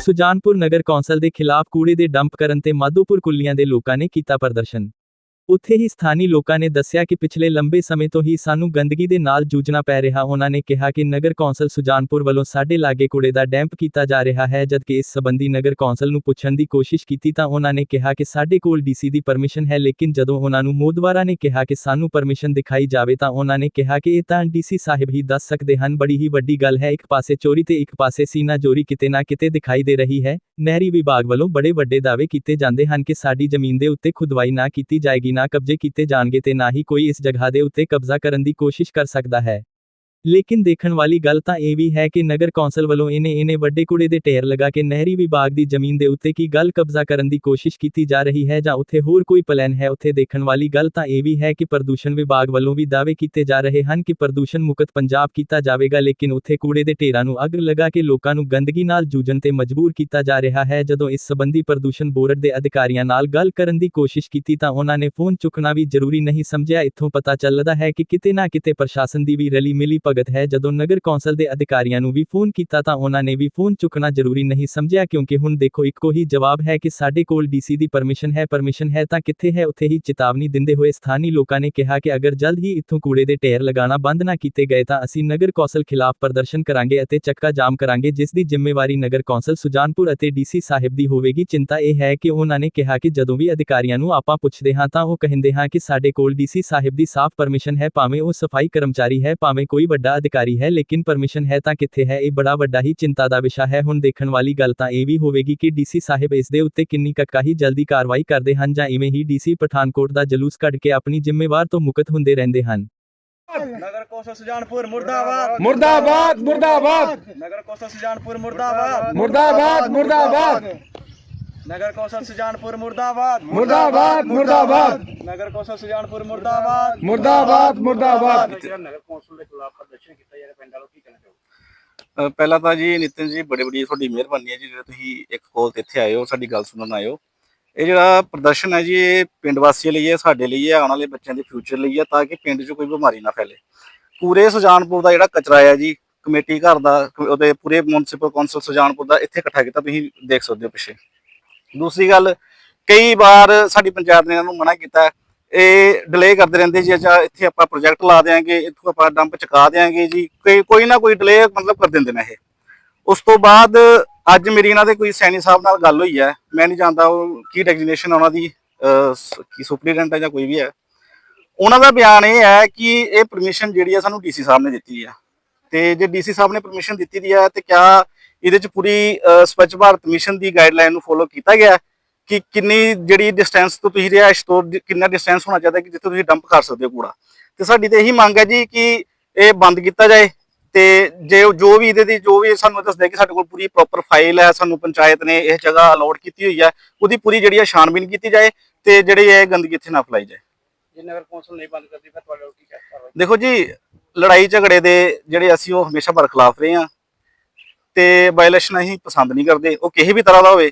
ਸੁਜਾਨਪੁਰ ਨਗਰ council ਦੇ ਖਿਲਾਫ ਕੂੜੇ ਦੇ ਡੰਪ ਕਰਨ ਤੇ ਮਾਧੋਪੁਰ ਕੁੱਲੀਆਂ ਦੇ ਲੋਕਾਂ ਨੇ ਕੀਤਾ ਪ੍ਰਦਰਸ਼ਨ ਉੱਥੇ ਹੀ ਸਥਾਨੀ ਲੋਕਾਂ ਨੇ ਦੱਸਿਆ ਕਿ ਪਿਛਲੇ ਲੰਬੇ ਸਮੇਂ ਤੋਂ ਹੀ ਸਾਨੂੰ ਗੰਦਗੀ ਦੇ ਨਾਲ ਜੂਝਣਾ ਪੈ ਰਿਹਾ। ਉਹਨਾਂ ਨੇ ਕਿਹਾ ਕਿ ਨਗਰ ਕੌਂਸਲ ਸੁਜਾਨਪੁਰ ਵੱਲੋਂ ਸਾਡੇ ਲਾਗੇ ਕੂੜੇ ਦਾ ਡੈਂਪ ਕੀਤਾ ਜਾ ਰਿਹਾ ਹੈ, ਜਦਕਿ ਇਸ ਸਬੰਧੀ ਨਗਰ ਕੌਂਸਲ ਨੂੰ ਪੁੱਛਣ ਦੀ ਕੋਸ਼ਿਸ਼ ਕੀਤੀ ਤਾਂ ਉਹਨਾਂ ਨੇ ਕਿਹਾ ਕਿ ਸਾਡੇ ਕੋਲ ਡੀਸੀ ਦੀ ਪਰਮਿਸ਼ਨ ਹੈ, ਲੇਕਿਨ ਜਦੋਂ ਉਹਨਾਂ ਨੂੰ ਮੋਦਵਾਰਾ ਨੇ ਕਿਹਾ ਕਿ ਸਾਨੂੰ ਪਰਮਿਸ਼ਨ ਦਿਖਾਈ ਜਾਵੇ ਤਾਂ ਉਹਨਾਂ ਨੇ ਕਿਹਾ ਕਿ ਇਹ ਤਾਂ ਡੀਸੀ ਸਾਹਿਬ ਹੀ ਦੱਸ ਸਕਦੇ ਹਨ। ਬੜੀ ਹੀ ਵੱਡੀ ਗੱਲ ਹੈ, ਇੱਕ ਪਾਸੇ ਚੋਰੀ ਤੇ ਇੱਕ ਪਾਸੇ ਸੀਨਾ ਚੋਰੀ ਕਿਤੇ ਨਾ ਕਿਤੇ ਦਿਖਾਈ ਦੇ ਰਹੀ ਹੈ। ਨਹਿਰੀ ਵਿਭਾਗ ਵੱਲੋਂ ਬੜੇ ਵੱਡੇ ਦਾਅਵੇ ਕੀਤੇ ਜਾਂਦੇ ਹਨ ਕਿ ਸਾਡੀ ਜ਼ਮੀਨ ਦੇ ਉੱਤੇ ਖੁਦਵਾਈ ਨਾ ਕੀਤੀ ਜਾਏਗੀ। ਨਾ ਕਬਜ਼ੇ ਕੀਤੇ ਜਾਣਗੇ ਤੇ ਨਾ ਹੀ ਕੋਈ ਇਸ ਜਗ੍ਹਾ ਦੇ ਉੱਤੇ ਕਬਜ਼ਾ ਕਰਨ ਦੀ ਕੋਸ਼ਿਸ਼ ਕਰ ਸਕਦਾ ਹੈ। ਲੇਕਿਨ ਦੇਖਣ ਵਾਲੀ ਗੱਲ ਤਾਂ ਇਹ ਵੀ ਹੈ ਕਿ ਨਗਰ ਕੌਂਸਲ ਵੱਲੋਂ ਇਹਨੇ ਇਹਨੇ ਵੱਡੇ ਕੂੜੇ ਦੇ ਢੇਰ ਲਗਾ ਕੇ ਨਹਿਰੀ ਵਿਭਾਗ ਦੀ ਜ਼ਮੀਨ ਦੇ ਉੱਤੇ ਕੀ ਗੱਲ ਕਬਜ਼ਾ ਕਰਨ ਦੀ ਕੋਸ਼ਿਸ਼ ਕੀਤੀ ਜਾ ਰਹੀ ਹੈ ਜਾਂ ਉੱਥੇ ਹੋਰ ਕੋਈ ਪਲਾਨ ਹੈ, ਉੱਥੇ ਦੇਖਣ ਵਾਲੀ ਗੱਲ ਤਾਂ ਇਹ ਵੀ ਹੈ ਕਿ ਪ੍ਰਦੂਸ਼ਣ ਵਿਭਾਗ ਵੱਲੋਂ ਵੀ ਦਾਅਵੇ ਕੀਤੇ ਜਾ ਰਹੇ ਹਨ ਕਿ ਪ੍ਰਦੂਸ਼ਣ ਮੁਕਤ ਪੰਜਾਬ ਕੀਤਾ ਜਾਵੇਗਾ, ਲੇਕਿਨ ਉੱਥੇ ਕੂੜੇ ਦੇ ਢੇਰਾਂ ਨੂੰ ਅੱਗ ਲਗਾ ਕੇ ਲੋਕਾਂ ਨੂੰ ਗੰਦਗੀ ਨਾਲ ਜੂਝਣ ਤੇ ਮਜਬੂਰ ਕੀਤਾ ਜਾ ਰਿਹਾ ਹੈ। ਜਦੋਂ ਇਸ ਸਬੰਧੀ ਪ੍ਰਦੂਸ਼ਣ ਬੋਰਡ ਦੇ ਅਧਿਕਾਰੀਆਂ ਨਾਲ ਗੱਲ ਕਰਨ ਦੀ ਕੋਸ਼ਿਸ਼ ਕੀਤੀ ਤਾਂ ਉਹਨਾਂ ਨੇ ਫੋਨ ਚੁੱਕਣਾ ਵੀ ਜ਼ਰੂਰੀ ਨਹੀਂ ਸਮਝਿਆ। ਇੱਥੋਂ ਪਤਾ ਚੱਲਦਾ ਹੈ ਕਿ ਕਿਤੇ ਨਾ ਕਿਤੇ ਪ੍ਰਸ਼ਾਸਨ ਦੀ ਵੀ ਰਲੀ ਮਿਲੀ ਭਗਤ ਹੈ। ਜਦੋਂ ਨਗਰ ਕੌਂਸਲ ਦੇ ਅਧਿਕਾਰੀਆਂ ਨੂੰ ਵੀ ਫੋਨ ਕੀਤਾ ਤਾਂ ਉਹਨਾਂ ਨੇ ਵੀ ਫੋਨ ਚੁੱਕਣਾ ਜ਼ਰੂਰੀ ਨਹੀਂ ਸਮਝਿਆ ਕਿਉਂਕਿ ਹੁਣ ਦੇਖੋ, ਇੱਕੋ ਹੀ ਜਵਾਬ ਹੈ ਕਿ ਸਾਡੇ ਕੋਲ ਡੀਸੀ ਦੀ ਪਰਮਿਸ਼ਨ ਹੈ। ਪਰਮਿਸ਼ਨ ਹੈ ਤਾਂ ਕਿੱਥੇ ਹੈ? ਉੱਥੇ ਹੀ ਚੇਤਾਵਨੀ ਦਿੰਦੇ ਹੋਏ ਸਥਾਨੀ ਲੋਕਾਂ ਨੇ ਕਿਹਾ ਕਿ ਅਗਰ ਜਲਦ ਹੀ ਇੱਥੋਂ ਕੂੜੇ ਦੇ ਢੇਰ ਲਗਾਉਣਾ ਬੰਦ ਨਾ ਕੀਤੇ ਗਏ ਤਾਂ ਅਸੀਂ ਨਗਰ ਕੌਂਸਲ ਖਿਲਾਫ ਪ੍ਰਦਰਸ਼ਨ ਕਰਾਂਗੇ ਅਤੇ ਚੱਕਾ ਜਾਮ ਕਰਾਂਗੇ, ਜਿਸ ਦੀ ਜ਼ਿੰਮੇਵਾਰੀ ਨਗਰ ਕੌਂਸਲ ਸੁਜਾਨਪੁਰ ਅਤੇ ਡੀਸੀ ਸਾਹਿਬ ਦੀ ਹੋਵੇਗੀ। ਚਿੰਤਾ ਇਹ ਹੈ ਕਿ ਉਹਨਾਂ ਨੇ ਕਿਹਾ ਕਿ ਜਦੋਂ ਵੀ ਅਧਿਕਾਰੀਆਂ ਨੂੰ ਆਪਾਂ ਪੁੱਛਦੇ ਹਾਂ ਤਾਂ ਉਹ ਕਹਿੰਦੇ ਹਾਂ ਕਿ ਸਾਡੇ ਕੋਲ ਡੀਸੀ ਸਾਹਿਬ ਦੀ ਸਾਫ਼ ਪਰਮਿਸ਼ਨ ਹੈ, ਭਾਵੇਂ ਉਹ ਸਫ਼ਾਈ ਕਰਮਚਾਰੀ ਹੈ, ਭਾਵੇਂ ਕੋਈ ਵੱਡਾ ਅਧਿਕਾਰੀ ਹੈ ਲੇਕਿਨ ਪਰਮਿਸ਼ਨ ਹੈ ਤਾਂ ਕਿੱਥੇ ਹੈ? ਇਹ ਬੜਾ ਵੱਡਾ ਹੀ ਚਿੰਤਾ ਦਾ ਵਿਸ਼ਾ ਹੈ। ਹੁਣ ਦੇਖਣ ਵਾਲੀ ਗੱਲ ਤਾਂ ਇਹ ਵੀ ਹੋਵੇਗੀ ਕਿ ਡੀਸੀ ਸਾਹਿਬ ਇਸ ਦੇ ਉੱਤੇ ਕਿੰਨੀ ਕੱਕਾ ਹੀ ਜਲਦੀ ਕਾਰਵਾਈ ਕਰਦੇ ਹਨ ਜਾਂ ਇਵੇਂ ਹੀ ਡੀਸੀ ਪਠਾਨਕੋਟ ਦਾ ਜਲੂਸ ਕੱਢ ਕੇ ਆਪਣੀ ਜ਼ਿੰਮੇਵਾਰ ਤੋਂ ਮੁਕਤ ਹੁੰਦੇ ਰਹਿੰਦੇ ਹਨ। ਨਗਰ ਕੌਂਸਲ ਸੁਜਾਨਪੁਰ ਮੁਰਦਾਬਾਦ। ਮੁਰਦਾਬਾਦ ਮੁਰਦਾਬਾਦ। ਨਗਰ ਕੌਂਸਲ ਸੁਜਾਨਪੁਰ ਮੁਰਦਾਬਾਦ। ਮੁਰਦਾਬਾਦ ਮੁਰਦਾਬਾਦ। ਨਗਰ ਕੌਂਸਲ ਸੁਜਾਨਪੁਰ ਮੁਰਦਾਬਾਦ। ਮੁਰਦਾਬਾਦ ਮੁਰਦਾਬਾਦ। ਨਗਰ ਕੌਂਸਲ ਸੁਜਾਨਪੁਰ ਮੁਰਦਾਬਾਦ। ਮੁਰਦਾਬਾਦ ਮੁਰਦਾਬਾਦ। ਨਗਰ ਕੌਂਸਲ ਦੇ ਖਿਲਾਫ ਪ੍ਰਦਰਸ਼ਨ ਕੀਤਾ ਜਾ ਰਿਹਾ ਪਿੰਡ ਵਾਲੋ ਕੀ ਕਹਿਣਾ ਚਾਹੋ ਅ, ਪਹਿਲਾਂ ਤਾਂ ਜੀ ਨਿਤਿਨ ਜੀ ਬੜੀ ਬੜੀ ਤੁਹਾਡੀ ਮਿਹਰਬਾਨੀ ਹੈ ਜੀ ਜਿਹੜਾ ਤੁਸੀਂ ਇੱਕ ਕੋਲ ਤੇ ਇੱਥੇ ਆਏ ਹੋ ਸਾਡੀ ਗੱਲ ਸੁਣਨ ਆਏ ਹੋ। ਇਹ ਜਿਹੜਾ ਪ੍ਰਦਰਸ਼ਨ ਹੈ ਜੀ ਇਹ ਪਿੰਡ ਵਾਸੀਆਂ ਲਈ ਹੈ ਸਾਡੇ ਲਈ ਹੈ ਆਉਣ ਵਾਲੇ ਬੱਚਿਆਂ ਦੇ ਫਿਊਚਰ ਲਈ ਹੈ ਤਾਂ ਕਿ ਪਿੰਡ 'ਚ ਕੋਈ ਬਿਮਾਰੀ ਨਾ ਫੈਲੇ। ਪੂਰੇ ਸੁਜਾਨਪੁਰ ਦਾ ਜਿਹੜਾ ਕਚਰਾ ਹੈ ਜੀ ਕਮੇਟੀ ਘਰ ਦਾ ਉਹਦੇ ਪੂਰੇ ਮਿਊਨਿਸਪਲ ਕੌਂਸਲ ਸੁਜਾਨਪੁਰ ਦਾ ਇੱਥੇ ਇਕੱਠਾ ਕੀਤਾ ਤੁਸੀਂ ਦੇਖ ਸਕਦੇ ਹੋ ਪਿੱਛੇ। ਦੂਸਰੀ ਗੱਲ ਕਈ ਵਾਰ ਸਾਡੀ ਪੰਚਾਇਤ ਨੇ ਇਹਨਾਂ ਨੂੰ ਮਨਾ ਕੀਤਾ ਇਹ ਡਿਲੇ ਕਰਦੇ ਰਹਿੰਦੇ ਜੀ ਅੱਛਾ ਇੱਥੇ ਆਪਾਂ ਪ੍ਰੋਜੈਕਟ ਲਾ ਦੇਾਂਗੇ ਇੱਥੋਂ ਆਪਾਂ ਡੰਪ ਚੁਕਾ ਦੇਾਂਗੇ ਜੀ। ਕੋਈ ਕੋਈ ਨਾ ਕੋਈ ਡਿਲੇ ਮਤਲਬ ਕਰ ਦਿੰਦੇ ਨੇ ਇਹ। ਉਸ ਤੋਂ ਬਾਅਦ ਅੱਜ ਮੇਰੀ ਇਹਨਾਂ ਦੇ ਕੋਈ ਸੈਣੀ ਸਾਹਿਬ ਨਾਲ ਗੱਲ ਹੋਈ ਹੈ। ਮੈਂ ਨਹੀਂ ਜਾਣਦਾ ਉਹ ਕੀ ਡੈਗਨੇਸ਼ਨ ਉਹਨਾਂ ਦੀ ਅਹ, ਕੀ ਸੁਪਰੀਡੈਂਟ ਹੈ ਜਾਂ ਕੋਈ ਵੀ ਹੈ। ਉਹਨਾਂ ਦਾ ਬਿਆਨ ਇਹ ਹੈ ਕਿ ਇਹ ਪਰਮਿਸ਼ਨ ਜਿਹੜੀ ਹੈ ਸਾਨੂੰ ਡੀਸੀ ਸਾਹਿਬ ਨੇ ਦਿੱਤੀ ਹੈ ਤੇ ਜੇ ਡੀਸੀ ਸਾਹਿਬ ਨੇ ਪਰਮਿਸ਼ਨ ਦਿੱਤੀ ਦੀ ਹੈ ਤੇ ਕਿਆ ਇਹਦੇ ਚ ਪੂਰੀ ਸਵੱਛ ਭਾਰਤ ਮਿਸ਼ਨ ਦੀ ਗਾਈਡਲਾਈਨ ਨੂੰ ਫੋਲੋ ਕੀਤਾ ਗਿਆ ਕਿ ਕਿੰਨੀ ਜਿਹੜੀ ਡਿਸਟੈਂਸ ਤੋਂ ਤੁਸੀਂ ਰਿਹਾਇਸ਼ ਤੋਂ ਕਿੰਨਾ ਡਿਸਟੈਂਸ ਹੋਣਾ ਚਾਹੀਦਾ ਕਿ ਜਿੱਥੇ ਤੁਸੀਂ ਡੰਪ ਕਰ ਸਕਦੇ ਹੋ ਕੂੜਾ। ਤੇ ਸਾਡੀ ਤੇ ਇਹੀ ਮੰਗ ਹੈ ਜੀ ਕਿ ਇਹ ਬੰਦ ਕੀਤਾ ਜਾਏ ਤੇ ਜੇ ਜੋ ਵੀ ਇਹਦੇ ਦੀ ਜੋ ਵੀ ਸਾਨੂੰ ਦੱਸਦੇ ਕਿ ਸਾਡੇ ਕੋਲ ਪੂਰੀ ਪ੍ਰੋਪਰ ਫਾਈਲ ਹੈ ਸਾਨੂੰ ਪੰਚਾਇਤ ਨੇ ਇਹ ਜਗ੍ਹਾ ਅਲਾਟ ਕੀਤੀ ਹੋਈ ਹੈ ਉਹਦੀ ਪੂਰੀ ਜਿਹੜੀ ਹੈ ਛਾਣਬੀਨ ਕੀਤੀ ਜਾਏ ਤੇ ਜਿਹੜੀ ਇਹ ਗੰਦਗੀ ਇੱਥੇ ਨਾ ਫੈਲਾਈ ਜਾਏ। ਜੇ ਨਗਰ ਕੌਂਸਲ ਨਹੀਂ ਬੰਦ ਕਰਦੀ ਫਿਰ ਤੁਹਾਡੇ ਕੀ ਕਾਰਵਾਈ ਦੇਖੋ ਜੀ ਲੜਾਈ ਝਗੜੇ ਦੇ ਜਿਹੜੇ ਅਸੀਂ ਉਹ ਹਮੇਸ਼ਾ ਬਰਖਲਾਫ ਰਹੇ ਹਾਂ। ਤੇ ਵਾਇਲੇਸ਼ਨ ਅਸੀਂ ਪਸੰਦ ਨਹੀਂ ਕਰਦੇ ਉਹ ਕਿਸੇ ਵੀ ਤਰ੍ਹਾਂ ਦਾ ਹੋਵੇ।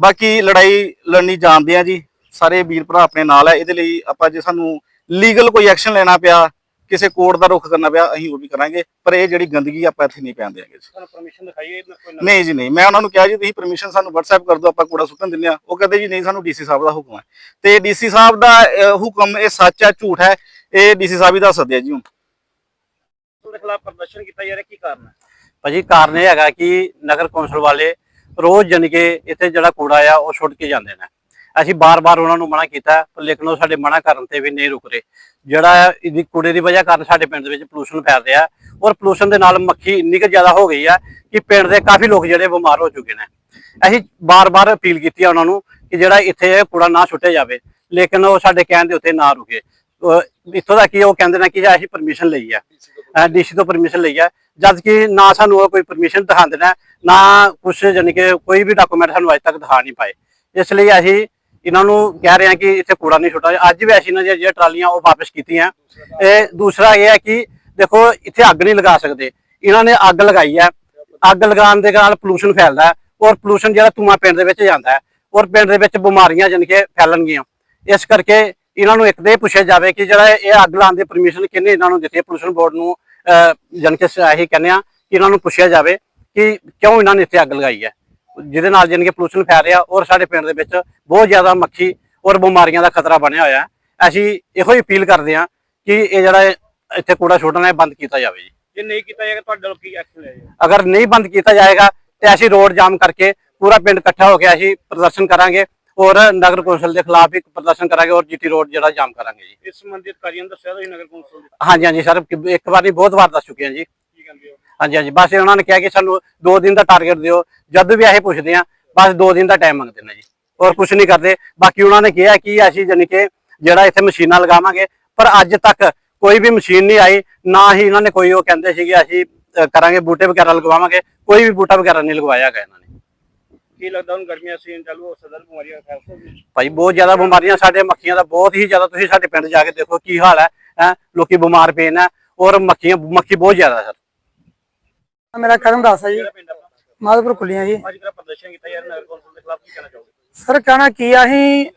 ਬਾਕੀ ਲੜਾਈ ਲੜਨੀ ਜਾਣਦੇ ਆ ਜੀ ਸਾਰੇ ਵੀਰ ਭਰਾ ਆਪਣੇ ਨਾਲ ਹੈ ਇਹਦੇ ਲਈ ਆਪਾਂ ਜੇ ਸਾਨੂੰ ਲੀਗਲ ਕੋਈ ਐਕਸ਼ਨ ਲੈਣਾ ਪਿਆ ਕਿਸੇ ਕੋਰਟ ਦਾ ਰੁਖ ਕਰਨਾ ਪਿਆ ਅਸੀਂ ਉਹ ਵੀ ਕਰਾਂਗੇ ਪਰ ਇਹ ਜਿਹੜੀ ਗੰਦਗੀ ਆਪਾਂ ਇੱਥੇ ਨਹੀਂ ਪੈਣ ਦਿਆਂਗੇ ਜੀ। ਤੁਹਾਨੂੰ ਪਰਮਿਸ਼ਨ ਦਿਖਾਈਏ ਨਹੀਂ ਜੀ ਨਹੀਂ। ਮੈਂ ਉਹਨਾਂ ਨੂੰ ਕਿਹਾ ਜੀ ਤੁਸੀਂ ਪਰਮਿਸ਼ਨ ਸਾਨੂੰ WhatsApp ਕਰ ਦਿਓ ਆਪਾਂ ਕੂੜਾ ਸੁੱਟਣ ਦਿੰਦੇ ਆ। ਉਹ ਕਹਿੰਦੇ ਜੀ ਨਹੀਂ ਸਾਨੂੰ ਡੀਸੀ ਸਾਹਿਬ ਦਾ ਹੁਕਮ ਹੈ। ਤੇ ਡੀਸੀ ਸਾਹਿਬ ਦਾ ਹੁਕਮ ਇਹ ਸੱਚ ਹੈ ਝੂਠ ਹੈ ਇਹ ਡੀਸੀ ਸਾਹਿਬ ਹੀ ਦੱਸ ਸਕਦੇ ਆ ਜੀ ਹੁਣ। ਦੇ ਖਿਲਾਫ ਪ੍ਰਦਰਸ਼ਨ ਕੀਤਾ ਜਾ ਰਿਹਾ ਕੀ ਕਾਰਨ ਹੈ? ਭਾਜੀ, ਕਾਰਨ ਇਹ ਹੈਗਾ ਕਿ ਨਗਰ ਕੌਂਸਲ ਵਾਲੇ ਰੋਜ਼ ਜਨ ਕੇ ਇੱਥੇ ਜਿਹੜਾ ਕੂੜਾ ਆ, ਉਹ ਸੁੱਟ ਕੇ ਜਾਂਦੇ ਨੇ। ਅਸੀਂ ਬਾਰ-ਬਾਰ ਉਹਨਾਂ ਨੂੰ ਮਨਾ ਕੀਤਾ, ਪਰ ਲੇਕਿਨ ਉਹ ਸਾਡੇ ਮਨਾ ਕਰਨ ਤੇ ਵੀ ਨਹੀਂ ਰੁਕ ਰਹੇ। ਜਿਹੜਾ ਇਹਦੀ ਕੂੜੇ ਦੀ ਵਜ੍ਹਾ ਕਾਰਨ ਸਾਡੇ ਪਿੰਡ ਦੇ ਵਿੱਚ ਪੋਲੂਸ਼ਨ ਫੈਲ ਰਿਹਾ ਔਰ ਪੋਲੂਸ਼ਨ ਦੇ ਨਾਲ ਮੱਖੀ ਇੰਨੀ ਕੁ ਜ਼ਿਆਦਾ ਹੋ ਗਈ ਆ ਕਿ ਪਿੰਡ ਦੇ ਕਾਫੀ ਲੋਕ ਜਿਹੜੇ ਬਿਮਾਰ ਹੋ ਚੁੱਕੇ ਨੇ। ਅਸੀਂ ਬਾਰ-ਬਾਰ ਅਪੀਲ ਕੀਤੀ ਆ ਉਹਨਾਂ ਨੂੰ ਕਿ ਜਿਹੜਾ ਇੱਥੇ ਇਹ ਕੂੜਾ ਨਾ ਸੁੱਟਿਆ ਜਾਵੇ, ਲੇਕਿਨ ਉਹ ਸਾਡੇ ਕਹਿਣ ਦੇ ਉੱਤੇ ਨਾ ਰੁਕੇ। ਇੱਥੋਂ ਦਾ ਕੀ ਉਹ ਕਹਿੰਦੇ ਨੇ ਕਿ ਅਸੀਂ ਪਰਮਿਸ਼ਨ ਲਈ ਆ। ਡੀਸੀ ਤੋਂ ਪਰਮਿਸ਼ਨ ਲਈ ਆ। ਜਦ ਕਿ ਨਾ ਸਾਨੂੰ ਉਹ ਕੋਈ ਪਰਮਿਸ਼ਨ ਦਿਖਾਉਂਦੇ ਨੇ, ਨਾ ਕੁਛ ਜਾਣੀ ਕਿ ਕੋਈ ਵੀ ਡਾਕੂਮੈਂਟ ਸਾਨੂੰ ਅੱਜ ਤੱਕ ਦਿਖਾ ਨਹੀਂ ਪਾਏ। ਇਸ ਲਈ ਅਸੀਂ ਇਹਨਾਂ ਨੂੰ ਕਹਿ ਰਹੇ ਹਾਂ ਕਿ ਇੱਥੇ ਕੂੜਾ ਨਹੀਂ ਛੁੱਟਾ ਅੱਜ ਵੀ ਅਸੀਂ ਇਹਨਾਂ ਦੀਆਂ ਜਿਹੜੀਆਂ ਟਰਾਲੀਆਂ ਉਹ ਵਾਪਸ ਕੀਤੀਆਂ। ਇਹ ਦੂਸਰਾ ਇਹ ਹੈ ਕਿ ਦੇਖੋ, ਇੱਥੇ ਅੱਗ ਨਹੀਂ ਲਗਾ ਸਕਦੇ। ਇਹਨਾਂ ਨੇ ਅੱਗ ਲਗਾਈ ਹੈ। ਅੱਗ ਲਗਾਉਣ ਦੇ ਨਾਲ ਪੋਲੂਸ਼ਨ ਫੈਲਦਾ ਹੈ ਔਰ ਪੋਲੂਸ਼ਨ ਜਿਹੜਾ ਧੂੰਆਂ ਪਿੰਡ ਦੇ ਵਿੱਚ ਜਾਂਦਾ ਹੈ ਔਰ ਪਿੰਡ ਦੇ ਵਿੱਚ ਬਿਮਾਰੀਆਂ ਜਾਣੀ ਕਿ ਫੈਲਣਗੀਆਂ। ਇਸ ਕਰਕੇ ਇਹਨਾਂ ਨੂੰ ਇੱਕ ਦੇ ਪੁੱਛਿਆ ਜਾਵੇ ਕਿ ਜਿਹੜਾ ਇਹ ਅੱਗ ਲਾਉਣ ਦੀ ਪਰਮਿਸ਼ਨ ਕਿਹਨੇ ਇਹਨਾਂ ਨੂੰ ਦਿੱਤੀ ਹੈ? ਪੋਲੂਸ਼ਨ ਬੋਰਡ ਨੂੰ ਜਾਣੀ ਕਿ ਅਸੀਂ ਕਹਿੰਦੇ ਆ ਕਿ ਇਹਨਾਂ ਨੂੰ ਪੁੱਛਿਆ ਜਾਵੇ ਕਿ ਕਿਉਂ ਇਹਨਾਂ ਨੇ ਇੱਥੇ ਅੱਗ ਲਗਾਈ ਹੈ? ਜਿਹਦੇ ਨਾਲ ਜਾਣੀ ਕਿ ਪੋਲੂਸ਼ਨ ਫੈਲ ਰਿਹਾ ਔਰ ਸਾਡੇ ਪਿੰਡ ਦੇ ਵਿੱਚ ਬਹੁਤ ਜ਼ਿਆਦਾ ਮੱਖੀ ਔਰ ਬਿਮਾਰੀਆਂ ਦਾ ਖਤਰਾ ਬਣਿਆ ਹੋਇਆ ਹੈ। ਅਸੀਂ ਇਹੋ ਹੀ ਅਪੀਲ ਕਰਦੇ ਹਾਂ ਕਿ ਇਹ ਜਿਹੜਾ ਇੱਥੇ ਕੂੜਾ ਸੁੱਟਣਾ ਹੈ ਬੰਦ ਕੀਤਾ ਜਾਵੇ ਜੀ। ਜੇ ਨਹੀਂ ਕੀਤਾ ਜਾਏਗਾ ਤੁਹਾਡੇ ਵੱਲੋਂ ਕੀ ਐਕਸ਼ਨ ਲਿਆ ਜਾਏਗਾ? ਅਗਰ ਨਹੀਂ ਬੰਦ ਕੀਤਾ ਜਾਏਗਾ ਤੇ ਅਸੀਂ ਰੋਡ ਜਾਮ ਕਰਕੇ ਪੂਰਾ ਪਿੰਡ ਇਕੱਠਾ ਹੋ ਕੇ ਅਸੀਂ ਪ੍ਰਦਰਸ਼ਨ ਕਰਾਂਗੇ। ਔਰ ਨਗਰ ਕੌਂਸਲ ਦੇ ਖਿਲਾਫ ਇੱਕ ਪ੍ਰਦਰਸ਼ਨ ਕਰਾਂਗੇ ਔਰ ਜੀਟੀ ਰੋਡ ਜਿਹੜਾ ਜਾਮ ਕਰਾਂਗੇ ਜੀ। ਇਸ ਸੰਬੰਧੀ ਅਧਿਕਾਰੀਆਂ ਨੂੰ ਦੱਸਿਆ ਤੁਸੀਂ ਨਗਰ ਕੌਂਸਲ ਦੇ। ਹਾਂਜੀ ਹਾਂਜੀ ਸਰ ਇੱਕ ਵਾਰ ਨਹੀਂ ਬਹੁਤ ਵਾਰ ਦੱਸ ਚੁੱਕੇ ਹਾਂ ਜੀ। ਕੀ ਕਹਿੰਦੇ ਹੋ? ਹਾਂਜੀ ਹਾਂਜੀ ਬਸ ਉਹਨਾਂ ਨੇ ਕਿਹਾ ਕਿ ਸਾਨੂੰ 2 ਦਿਨ ਦਾ ਟਾਰਗੇਟ ਦਿਓ। ਜਦ ਵੀ ਇਹ ਪੁੱਛਦੇ ਆ ਬਸ 2 ਦਿਨ ਦਾ ਟਾਈਮ ਮੰਗਦੇ ਨੇ ਜੀ। ਔਰ ਕੁਝ ਨਹੀਂ ਕਰਦੇ। ਬਾਕੀ ਉਹਨਾਂ ਨੇ ਕਿਹਾ ਕਿ ਅਸੀਂ ਜਾਨੀ ਕਿ ਜਿਹੜਾ ਇੱਥੇ ਮਸ਼ੀਨਾਂ ਲਗਾਵਾਂਗੇ ਪਰ ਅੱਜ ਤੱਕ ਕੋਈ ਵੀ ਮਸ਼ੀਨ ਨਹੀਂ ਆਈ। ਨਾ ਹੀ ਇਹਨਾਂ ਨੇ ਕੋਈ ਉਹ ਕਹਿੰਦੇ ਸੀਗੇ ਅਸੀਂ ਕਰਾਂਗੇ ਬੂਟੇ ਵਗੈਰਾ ਲਗਵਾਵਾਂਗੇ। ਕੋਈ ਵੀ ਬੂਟਾ ਵਗੈਰਾ ਨਹੀਂ ਲਗਵਾਇਆ ਹੈਗਾ ਇਹਨਾਂ ਨੇ। ਕੀ ਲੱਗਦਾ ਹੁਣ ਗਰਮੀਆਂ ਸੀਜ਼ਨ ਚਾਲੂ ਹੋ ਸਕਦਾ ਬਿਮਾਰੀਆਂ ਫੈਲ ਸਕਦੀਆਂ ਭਾਈ ਬਹੁਤ ਜ਼ਿਆਦਾ ਬਿਮਾਰੀਆਂ ਸਾਡੇ ਮੱਖੀਆਂ ਦਾ ਬਹੁਤ ਹੀ ਜ਼ਿਆਦਾ ਤੁਸੀਂ ਸਾਡੇ ਪਿੰਡ ਜਾ ਕੇ ਦੇਖੋ ਕੀ ਹਾਲ ਹੈ ਹੈਂ ਲੋਕੀ ਬਿਮਾਰ ਪਏ ਨੇ ਔਰ ਮੱਖੀਆਂ ਮੱਖੀ ਬਹੁਤ ਜ਼ਿਆਦਾ ਸਰ। ਮੇਰਾ ਕਰਨ ਦਾਸ ਹੈ ਜੀ। ਪਿੰਡ ਆਪਣਾ? ਮਾਧੋਪੁਰ ਕੁਲੀਆਂ ਜੀ। ਅੱਜ ਜਿਹੜਾ ਪ੍ਰਦਰਸ਼ਨ ਕੀਤਾ ਯਾਰ ਨਗਰ ਕੌਂਸਲ ਦੇ ਖਿਲਾਫ ਕੀ ਕਹਿਣਾ ਚਾਹੋਗੇ? ਸਰ ਕਹਿਣਾ ਕੀ ਆ ਅਸੀਂ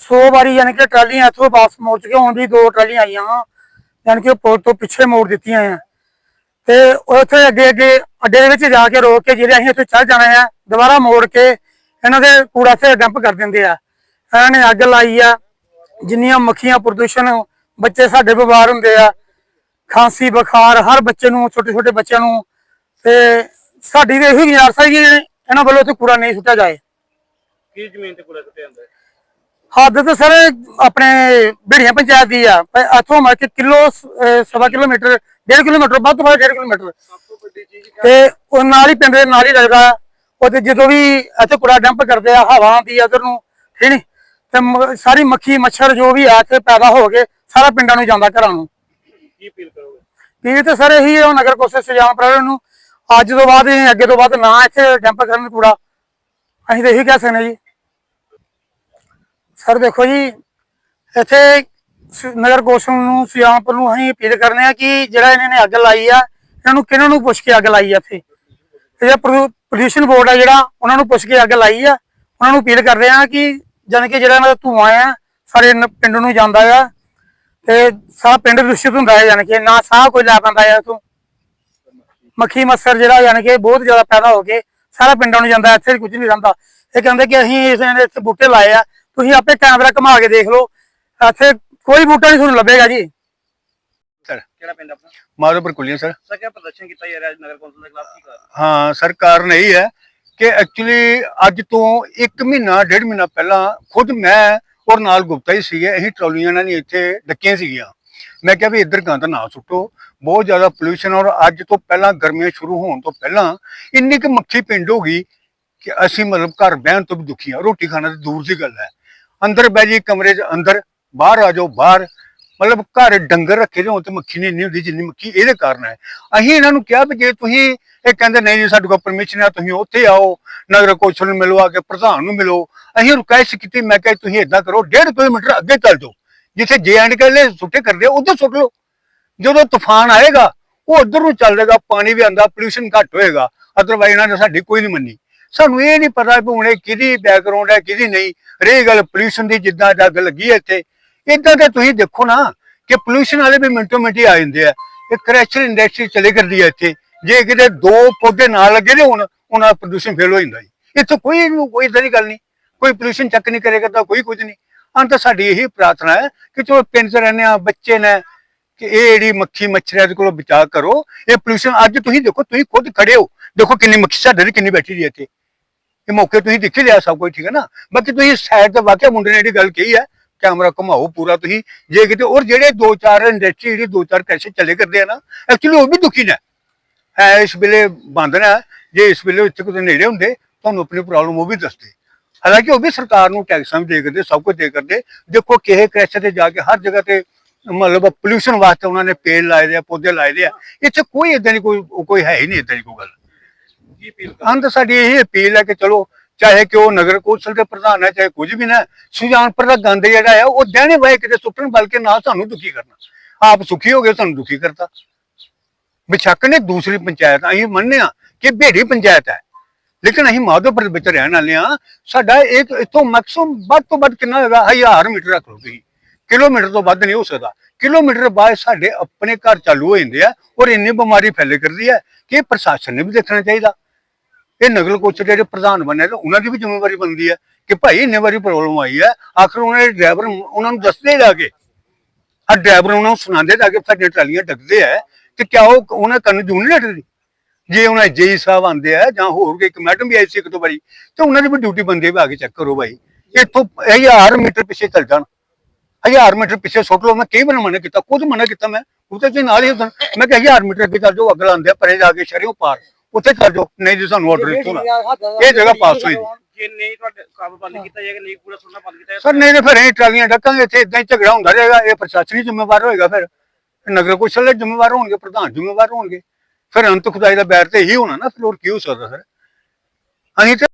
100 ਵਾਰੀ ਯਾਨੀ ਕਿ ਟਰਾਲੀਆਂ ਇੱਥੋਂ ਵਾਪਸ ਮੋੜ ਚੁੱਕੇ ਹੁਣ ਵੀ ਦੋ ਟਰਾਲੀਆਂ ਆਈਆਂ ਵਾ ਯਾਨੀ ਕਿ ਪੁਲ ਤੋਂ ਪਿੱਛੇ ਮੋੜ ਦਿੱਤੀਆਂ ਆ। ਤੇ ਉੱਥੇ ਅੱਗੇ ਅੱਗੇ ਅੱਡੇ ਦੇ ਵਿੱਚ ਜਾ ਕੇ ਰੋਕ ਕੇ ਜਿਹੜੇ ਅਸੀਂ ਇੱਥੇ ਚੱਲ ਜਾਣਾ ਆ ਦੁਬਾਰਾ ਮੋੜ ਕੇ ਇਹਨਾਂ ਦੇ ਕੂੜਾ ਇੱਥੇ ਡੰਪ ਕਰ ਦਿੰਦੇ ਆ। ਇਹਨਾਂ ਨੇ ਅੱਗ ਲਾਈ ਆ ਜਿੰਨੀਆਂ ਮੱਖੀਆਂ ਪ੍ਰਦੂਸ਼ਣ ਬੱਚੇ ਸਾਡੇ ਬਿਮਾਰ ਹੁੰਦੇ ਆ ਖਾਂਸੀ ਬੁਖਾਰ ਹਰ ਬੱਚੇ ਨੂੰ ਛੋਟੇ ਛੋਟੇ ਬੱਚਿਆਂ ਨੂੰ ਤੇ ਸਾਡੀ ਤੇ ਇਹੀ ਗੁਜ਼ਾਰਿਸ਼ ਹੈ ਕਿ ਇਹਨਾਂ ਵੱਲੋਂ ਇੱਥੇ ਕੂੜਾ ਨਹੀਂ ਸੁੱਟਿਆ ਜਾਏ। ਕੀ ਜ਼ਮੀਨ ਤੇ ਕੂੜਾ ਸੁੱਟਿਆ ਜਾਂਦਾ ਹੈ? ਹੱਦ ਤਾਂ ਸਰ ਆਪਣੇ ਬਿੜੀਆਂ ਪੰਚਾਇਤ ਦੀ ਆ ਇੱਥੋਂ ਕੇ ਕਿਲੋ ਸਵਾ ਕਿਲੋਮੀਟਰ ਡੇਢ ਕਿਲੋਮੀਟਰ ਵੱਧ ਤੋਂ ਵੱਧ ਡੇਢ ਕਿਲੋਮੀਟਰ। ਤੇ ਉਹ ਨਾਲ ਹੀ ਪਿੰਡ ਦੇ ਨਾਲ ਹੀ ਲੱਗਦਾ। ਤੇ ਜਦੋਂ ਵੀ ਇੱਥੇ ਕੂੜਾ ਡੰਪ ਕਰਦੇ ਆ ਹਵਾ ਆਉਂਦੀ ਆ ਉਧਰ ਨੂੰ ਠੀਕ ਨੀ? ਤੇ ਸਾਰੀ ਮੱਖੀ ਮੱਛਰ ਜੋ ਵੀ ਆ ਇੱਥੇ ਪੈਦਾ ਹੋ ਕੇ ਸਾਰਾ ਪਿੰਡਾਂ ਨੂੰ ਜਾਂਦਾ ਘਰਾਂ ਨੂੰ। ਕੀ ਅਪੀਲ ਕਰੋਗੇ? ਵੀ ਤੇ ਸਰ ਇਹੀ ਉਹ ਨਗਰ ਕੌਂਸਲ ਸਜਾਮ ਪ੍ਰਾਣ ਨੂੰ ਅੱਜ ਤੋਂ ਬਾਅਦ ਇਹ ਅੱਗੇ ਤੋਂ ਬਾਅਦ ਨਾ ਇੱਥੇ ਡੰਪ ਕਰਨ ਕੂੜਾ। ਅਸੀਂ ਤਾਂ ਇਹੀ ਕਹਿ ਸਕਦੇ ਹਾਂ ਜੀ। ਸਰ ਦੇਖੋ ਜੀ ਇੱਥੇ ਨਗਰ ਕੌਂਸਲ ਨੂੰ ਸੁਜਾਨਪੁਰ ਨੂੰ ਅਸੀਂ ਅਪੀਲ ਕਰਨੇ ਆ ਕਿ ਜਿਹੜਾ ਇਹਨਾਂ ਨੇ ਅੱਗ ਲਾਈ ਆ, ਇਹਨਾਂ ਨੂੰ ਕਿਹਨਾਂ ਨੂੰ ਪੁੱਛ ਕੇ ਅੱਗ ਲਾਈ ਆ ਇੱਥੇ? ਤੇ ਜਿਹੜਾ ਬੋਰਡ ਆ ਜਿਹੜਾ, ਉਹਨਾਂ ਨੂੰ ਪੁੱਛ ਕੇ ਅੱਗ ਲਾਈ ਆ। ਉਹਨਾਂ ਨੂੰ ਅਪੀਲ ਕਰਦੇ ਆ ਕਿ ਜਾਣੀ ਕਿ ਜਿਹੜਾ ਇਹਨਾਂ ਦਾ ਧੂਆਂ ਆ, ਸਾਰੇ ਪਿੰਡ ਨੂੰ ਜਾਂਦਾ ਆ। ਤੇ ਸਾਰਾ ਪਿੰਡ ਦੂਸ਼ਿਤ ਹੁੰਦਾ ਹੈ ਯਾਨੀ ਕਿ ਨਾ ਸਾਹ ਕੋਈ ਲੈ ਪਾਉਂਦਾ ਹੈ ਇਥੋਂ। ਮੱਖੀ, ਮੱਛਰ ਜਿਹੜਾ ਯਾਨੀ ਕਿ ਬਹੁਤ ਜ਼ਿਆਦਾ ਪੈਦਾ ਹੋ ਕੇ ਸਾਰਾ ਪਿੰਡਾਂ ਨੂੰ ਜਾਂਦਾ ਇੱਥੇ ਕੁਝ ਨਹੀਂ ਰਹਿੰਦਾ। ਇਹ ਕਹਿੰਦੇ ਕਿ ਅਸੀਂ ਇਸ ਨੇ ਇੱਥੇ ਬੂਟੇ ਲਾਏ ਆ। ਤੁਸੀਂ ਆਪੇ ਕੈਮਰਾ ਘੁਮਾ ਕੇ ਦੇਖ ਲਓ। ਇੱਥੇ ਕੋਈ ਬੂਟਾ ਨਹੀਂ ਤੁਹਾਨੂੰ ਲੱਭੇਗਾ ਜੀ। ਕਿਹੜਾ ਪਿੰਡ ਆਪਣਾ? ਮਾਧੋਪੁਰ ਕੁਲੀਆਂ ਸਰ। ਸਰ ਕਿਹੜਾ ਪ੍ਰਦਰਸ਼ਨ ਕੀਤਾ ਯਾਰ ਅੱਜ ਨਗਰ ਕੌਂਸਲ ਦੇ ਖਿਲਾਫ? ਕੀ ਹਾਂ ਸਰ ਕਾਰਨ ਇਹ ਹੈ ਕਿ ਐਕਚੁਅਲੀ ਅੱਜ ਤੋਂ 1 ਮਹੀਨਾ ਡੇਢ ਮਹੀਨਾ ਪਹਿਲਾਂ ਖੁਦ ਮੈਂ ਔਰ ਨਾਲ ਗੁਪਤਾ ਹੀ ਸੀਗੇ ਅਸੀਂ ਟਰਾਲੀਆਂ ਨਾਲ ਨਹੀਂ ਇੱਥੇ ਡੱਕੀਆਂ ਸੀਗੀਆਂ। ਮੈਂ ਕਿਹਾ ਵੀ ਇੱਧਰ ਗੰਦ ਨਾ ਸੁੱਟੋ ਬਹੁਤ ਜ਼ਿਆਦਾ ਪੋਲੂਸ਼ਨ ਔਰ ਅੱਜ ਤੋਂ ਪਹਿਲਾਂ ਗਰਮੀਆਂ ਸ਼ੁਰੂ ਹੋਣ ਤੋਂ ਪਹਿਲਾਂ ਇੰਨੀ ਕਿ ਮੱਖੀ ਪਿੰਡ ਹੋ ਗਈ ਕਿ ਅਸੀਂ ਮਤਲਬ ਘਰ ਬਹਿਣ ਤੋਂ ਵੀ ਦੁਖੀ ਹਾਂ। ਰੋਟੀ ਖਾਣਾ ਤਾਂ ਦੂਰ ਦੀ ਗੱਲ ਹੈ। ਅੰਦਰ ਬਹਿ ਜੀ ਕਮਰੇ 'ਚ ਅੰਦਰ ਬਾਹਰ ਆ ਜਾਓ ਬਾਹਰ। ਮਤਲਬ ਘਰ ਡੰਗਰ ਰੱਖੇ ਹੋਣ ਤੇ ਮੱਖੀ ਨਹੀਂ ਹੁੰਦੀ ਜਿੰਨੀ ਮੱਖੀ ਇਹਦੇ ਕਾਰਨ ਹੈ। ਅਸੀਂ ਇਹਨਾਂ ਨੂੰ ਕਿਹਾ ਵੀ ਜੇ ਤੁਸੀਂ ਇਹ ਕਹਿੰਦੇ ਨਹੀਂ ਜੀ ਸਾਡੇ ਕੋਲ ਪਰਮਿਸ਼ਨ ਹੈ ਤੁਸੀਂ ਉੱਥੇ ਆਓ ਨਗਰ ਕੌਂਸਲ ਨੂੰ ਮਿਲੋ ਆ ਕੇ ਪ੍ਰਧਾਨ ਨੂੰ ਮਿਲੋ। ਅਸੀਂ ਰਿਕੁਐਸਟ ਕੀਤੀ ਮੈਂ ਕਿਹਾ ਤੁਸੀਂ ਇਦਾਂ ਕਰੋ 1.5 ਕਿਲੋਮੀਟਰ ਅੱਗੇ ਚੱਲ ਜਾਓ। ਜਿੱਥੇ ਜੇ ਐਂਡ ਕਹਿੰਦੇ ਸੁੱਟੇ ਕਰਦੇ ਆ, ਉੱਧਰ ਸੁੱਟ ਲਓ। ਜਦੋਂ ਤੂਫਾਨ ਆਏਗਾ ਉਹ ਉਧਰ ਨੂੰ ਚੱਲ ਜਾਏਗਾ ਪਾਣੀ ਵੀ ਆਂਦਾ ਪੋਲੂਸ਼ਨ ਘੱਟ ਹੋਏਗਾ। ਅਦਰਵਾਈਜ਼ ਇਹਨਾਂ ਨੇ ਸਾਡੀ ਕੋਈ ਨਹੀਂ ਮੰਨੀ। ਸਾਨੂੰ ਇਹ ਨਹੀਂ ਪਤਾ ਵੀ ਹੁਣ ਇਹ ਕਿਹਦੀ ਬੈਕਗ੍ਰਾਉਂਡ ਹੈ ਕਿਹਦੀ ਨਹੀਂ। ਰਹੀ ਗੱਲ ਪੋਲੂਸ਼ਨ ਦੀ ਜਿੱਦਾਂ ਅੱਗ ਲੱਗੀ ਹੈ ਇੱਥੇ। ਇਦਾਂ ਤੇ ਤੁਸੀਂ ਦੇਖੋ ਨਾ ਕਿ ਪੋਲੂਸ਼ਨ ਵਾਲੇ ਵੀ ਮਿੰਟੋ ਮਿੰਟੀ ਆ ਜਾਂਦੇ ਆ। ਇਹ ਕ੍ਰੈਸ਼ਰ ਇੰਡਸਟਰੀ ਚਲੇ ਕਰਦੀ ਹੈ ਇੱਥੇ। ਜੇ ਕਿਤੇ ਦੋ ਪੌਦੇ ਨਾ ਲੱਗੇ ਨੇ ਹੁਣ ਉਹਨਾਂ ਦਾ ਪ੍ਰਦੂਸ਼ਣ ਫੇਲ ਹੋ ਜਾਂਦਾ ਜੀ। ਇੱਥੇ ਕੋਈ ਕੋਈ ਇਦਾਂ ਦੀ ਗੱਲ ਨਹੀਂ। ਕੋਈ ਪੋਲੂਸ਼ਨ ਚੱਕ ਨਹੀਂ ਕਰੇਗਾ ਤਾਂ ਕੋਈ ਕੁਝ ਨਹੀਂ। ਅੰਤ ਸਾਡੀ ਇਹੀ ਪ੍ਰਾਰਥਨਾ ਹੈ ਕਿ ਚਲੋ ਪਿੰਡ 'ਚ ਰਹਿੰਦੇ ਆ ਬੱਚੇ ਨੇ ਕਿ ਇਹ ਜਿਹੜੀ ਮੱਖੀ ਮੱਛਰਾਂ ਦੇ ਕੋਲੋਂ ਬਚਾਅ ਕਰੋ। ਇਹ ਪੋਲੂਸ਼ਨ ਅੱਜ ਤੁਸੀਂ ਦੇਖੋ, ਤੁਸੀਂ ਖੁਦ ਖੜੇ ਹੋ। ਦੇਖੋ ਕਿੰਨੀ ਮੱਖੀ ਸਾਡੇ ਦੀ ਕਿੰਨੀ ਬੈਠੀ ਦੀ ਇੱਥੇ। ਇਹ ਮੌਕੇ ਤੁਸੀਂ ਦੇਖ ਲਿਆ ਸਭ ਕੁਝ, ਠੀਕ ਹੈ ਨਾ? ਬਾਕੀ ਤੁਸੀਂ ਸਾਈਡ ਤੇ ਵਾਕਿਆ ਮੁੰਡੇ ਨੇ ਜਿਹੜੀ ਗੱਲ ਕਹੀ ਹੈ ਕੈਮਰਾ ਘੁਮਾਓ ਪੂਰਾ ਤੁਸੀਂ ਜੇ ਕਿਤੇ ਔਰ ਜਿਹੜੇ ਦੋ ਚਾਰ ਇੰਡਸਟਰੀ ਜਿਹੜੀ ਦੋ ਚਾਰ ਕੈਸੇ ਚੱਲੇ ਕਰਦੇ ਆ ਨਾ ਐਕਚੁਅਲੀ ਉਹ ਵੀ ਦੁਖੀ ਨੇ। ਹੈ ਇਸ ਵੇਲੇ ਬੰਦ ਨੇ ਜੇ ਇਸ ਵੇਲੇ ਇੱਥੇ ਕਿਤੇ ਨੇੜੇ ਹੁੰਦੇ ਤੁਹਾਨੂੰ ਆਪਣੀ ਪ੍ਰੋਬਲਮ ਉਹ ਵੀ ਦੱਸਦੇ। ਹਾਲਾਂਕਿ ਉਹ ਵੀ ਸਰਕਾਰ ਨੂੰ ਟੈਕਸਾਂ ਵੀ ਦੇ ਕਰਦੇ ਸਭ ਕੁਝ ਦੇ ਕਰਦੇ। ਦੇਖੋ ਕਿਸੇ ਕ੍ਰੈਸ਼ਰ ਤੇ ਜਾ ਕੇ ਹਰ ਜਗ੍ਹਾ ਤੇ ਮਤਲਬ ਪੋਲੂਸ਼ਨ ਵਾਸਤੇ ਉਹਨਾਂ ਨੇ ਪੇੜ ਲਾਏ ਦੇ ਆ ਪੌਦੇ ਲਾਏ ਦੇ ਆ। ਇੱਥੇ ਕੋਈ ਇਦਾਂ ਦੀ ਕੋਈ ਕੋਈ ਹੈ ਹੀ ਨਹੀਂ ਇਦਾਂ ਦੀ ਕੋਈ ਗੱਲ। ਅੰਤ ਸਾਡੀ ਇਹ ਅਪੀਲ ਹੈ ਕਿ ਚਲੋ ਚਾਹੇ ਕਿ ਉਹ ਨਗਰ ਕੌਂਸਲ ਦੇ ਪ੍ਰਧਾਨ ਹੈ, ਚਾਹੇ ਕੁਝ ਵੀ ਨਾ ਸੁਜਾਨਪੁਰ ਦਾ ਗੰਦ ਜਿਹੜਾ ਹੈ, ਉਹ ਦੇਣੇ ਵਾਏ ਕਿਤੇ ਸੁੱਟਣ, ਬਲਕਿ ਨਾ ਸਾਨੂੰ ਦੁਖੀ ਕਰਨਾ। ਆਪ ਸੁਖੀ ਹੋ ਗਏ, ਸਾਨੂੰ ਦੁਖੀ ਕਰਤਾ। ਬਿਸ਼ੱਕ ਨੇ ਦੂਸਰੀ ਪੰਚਾਇਤ, ਅਸੀਂ ਮੰਨਦੇ ਹਾਂ ਕਿ ਭੇੜੀ ਪੰਚਾਇਤ ਹੈ। ਲੇਕਿਨ ਅਸੀਂ ਮਾਧੋਪੁਰ ਦੇ ਵਿੱਚ ਰਹਿਣ ਵਾਲੇ ਹਾਂ। ਸਾਡਾ ਇੱਕ ਇਥੋਂ ਮੈਕਸਿਮਮ ਵੱਧ ਤੋਂ ਵੱਧ ਕਿੰਨਾ ਹੋਏਗਾ? 1000 ਮੀਟਰ ਰੱਖ ਲਓ ਤੁਸੀਂ। ਕਿਲੋਮੀਟਰ ਤੋਂ ਵੱਧ ਨਹੀਂ ਹੋ ਸਕਦਾ। ਕਿਲੋਮੀਟਰ ਬਾਅਦ ਸਾਡੇ ਆਪਣੇ ਘਰ ਚਾਲੂ ਹੋ ਜਾਂਦੇ ਆ ਔਰ ਇੰਨੀ ਬਿਮਾਰੀ ਫੈਲੇ ਕਰਦੀ ਹੈ ਕਿ ਪ੍ਰਸ਼ਾਸਨ ਨੇ ਵੀ ਦੇਖਣਾ ਚਾਹੀਦਾ। ਇਹ ਨਗਰ ਕੌਂਸਲ ਜਿਹੜੇ ਪ੍ਰਧਾਨ ਬਣੇ ਨੇ ਉਹਨਾਂ ਦੀ ਵੀ ਜ਼ਿੰਮੇਵਾਰੀ ਬਣਦੀ ਹੈ ਕਿ ਭਾਈ ਇੰਨੇ ਵਾਰੀ ਪ੍ਰੋਬਲਮ ਆਈ ਹੈ, ਆਖਰ ਉਹਨਾਂ ਦੇ ਡਰਾਈਵਰ ਉਹਨਾਂ ਨੂੰ ਦੱਸਦੇ ਜਾ ਕੇ। ਆ ਡਰਾਈਵਰ ਉਹਨਾਂ ਨੂੰ ਸੁਣਾਉਂਦੇ ਜਾ ਕੇ ਸਾਡੀਆਂ ਟਰਾਲੀਆਂ ਡੱਕਦੇ ਆ ਤੇ ਕਿਆ ਉਹ ਉਹਨਾਂ ਕੰਨ ਜੂਨ ਨਹੀਂ ਲੱਟਦੀ ਜੇ ਉਹਨਾਂ ਜੇਈ ਸਾਹਿਬ ਆਂਦੇ ਆ ਜਾਂ ਹੋਰ ਕੋਈ ਮੈਡਮ ਵੀ ਆਈ ਸੀ ਇੱਕ ਦੋ ਵਾਰੀ, ਤੇ ਉਹਨਾਂ ਦੀ ਵੀ ਡਿਊਟੀ ਬੰਦੇ ਆ ਕੇ ਚੈੱਕ ਕਰੋ ਭਾਈ। ਇੱਥੋਂ 1000 ਮੀਟਰ ਪਿੱਛੇ ਚੱਲ ਜਾਣ। 1000 ਮੀਟਰ ਪਿੱਛੇ ਸੁੱਟ ਲਓ, ਮੈਂ ਕਈ ਵਾਰ ਮਨਾ ਕੀਤਾ, ਖੁਦ ਮਨਾ ਕੀਤਾ ਮੈਂ ਉੱਤੇ ਤੁਸੀਂ ਨਾਲ ਹੀ ਮੈਂ ਕਿਹਾ 1000 ਮੀਟਰ ਅੱਗੇ ਚੱਲ ਜਾਓ, ਅੱਗ ਲਾਉਂਦੇ ਆ, ਪਰੇ ਜਾ ਕੇ ਸ਼ਹਿਰੋਂ ਪਾਰ। ਉੱਥੇ ਚੱਲ ਜਾਓ। ਨਹੀਂ ਜੀ ਸਾਨੂੰ ਆਰਡਰ ਦਿੱਤਾ ਨਾ। ਇਹ ਜਗ੍ਹਾ ਪਾਸ ਹੋਈ ਜੀ। ਜੇ ਨਹੀਂ ਤੁਹਾਡੇ ਕੰਮ ਬੰਦ ਕੀਤਾ ਜਾਏਗਾ ਨਹੀਂ ਕੂੜਾ ਸੁੱਟਣਾ ਬੰਦ ਕੀਤਾ ਸਰ ਨਹੀਂ ਤੇ ਫਿਰ ਇਹ ਟਰਾਲੀਆਂ ਡੱਕਾਂਗੇ। ਇੱਥੇ ਇਦਾਂ ਹੀ ਝਗੜਾ ਹੁੰਦਾ ਰਹੇਗਾ। ਇਹ ਪ੍ਰਸ਼ਾਸਨੀ ਜ਼ਿੰਮੇਵਾਰ ਹੋਏਗਾ ਫਿਰ। ਨਗਰ ਕੌਂਸਲ ਦੇ ਜ਼ਿੰਮੇਵਾਰ ਹੋਣਗੇ ਪ੍ਰਧਾਨ ਜ਼ਿੰਮੇਵਾਰ ਹੋਣਗੇ। ਫਿਰ ਅੰਤ ਖੁਦਾਈ ਦਾ ਬੈਰ ਤੇ ਇਹੀ ਹੋਣਾ ਨਾ। ਫਿਰ ਹੋਰ ਕੀ ਹੋ ਸਕਦਾ ਸਰ ਅਸੀਂ ਤੇ